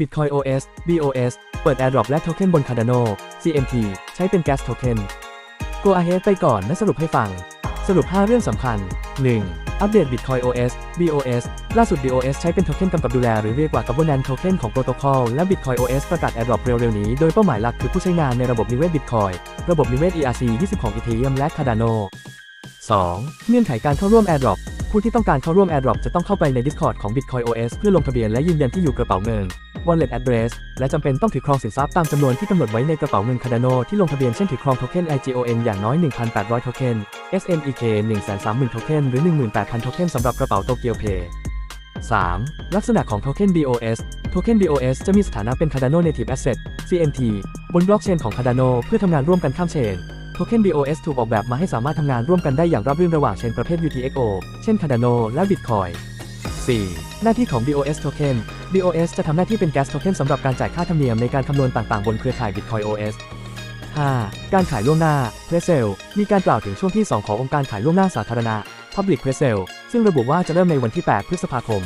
Bitcoin OS BOS เปิด AirDrop และโทเค็นบน Cardano CMT ใช้เป็น Gas Token Go ahead ไปก่อนและสรุปให้ฟัง สรุป 5 เรื่องสำคัญ 1. อัปเดต Bitcoin OS BOS ล่าสุด BOS ใช้เป็นโทเค็นกำกับดูแลหรือเรียกว่า Governance Token ของโปรโตคอลและ Bitcoin OS ประกาศ AirDrop เร็วๆนี้ โดยเป้าหมายหลักคือผู้ใช้งานในระบบนิเวศ Bitcoin ระบบนิเวศ ERC20 ของ Ethereum และ Cardano 2. เงื่อนไขการเข้าร่วม AirDrop ผู้ที่ต้องการเข้าร่วม AirDrop จะต้องเข้าไปใน Discord ของ Bitcoin OS เพื่อลงทะเบียนและยืนยันที่อยู่กระเป๋าเงิน Wallet Address และจำเป็นต้องถือครองสินทรัพย์ตามจำนวนที่กำหนดไว้ในกระเป๋าเงิน Cardano ที่ลงทะเบียนเช่นถือครองโทเค็น IGON อย่างน้อย 1,800 โทเค็น SNEK 130,000 โทเค็นหรือ 18,000 โทเค็นสำหรับกระเป๋าโตเกียวเพย์ 3. ลักษณะของโทเค็น BOS โทเค็น BOS จะมีสถานะเป็น Cardano Native Asset CNT บนบล็อกเชนของ Cardano เพื่อทำงานร่วมกันข้ามเชนโทเค็น BOS ถูกออกแบบมาให้สามารถทำงานร่วมกันได้อย่างราบรื่นระหว่างเชนประเภท UTXO เช่น Cardano และ Bitcoin 4. หน้าที่ของ BOS Token BOS จะทำหน้าที่เป็น Gas Token สำหรับการจ่ายค่าธรรมเนียมในการคำนวณต่างๆ บนเครือข่าย Bitcoin OS 5. การขายล่วงหน้า Pre-sale มีการกล่าวถึงช่วงที่ 2 ขององค์การขายล่วงหน้าสาธารณะ Public Pre-sale ซึ่งระบุว่าจะเริ่มในวันที่ 8 พฤษภาคม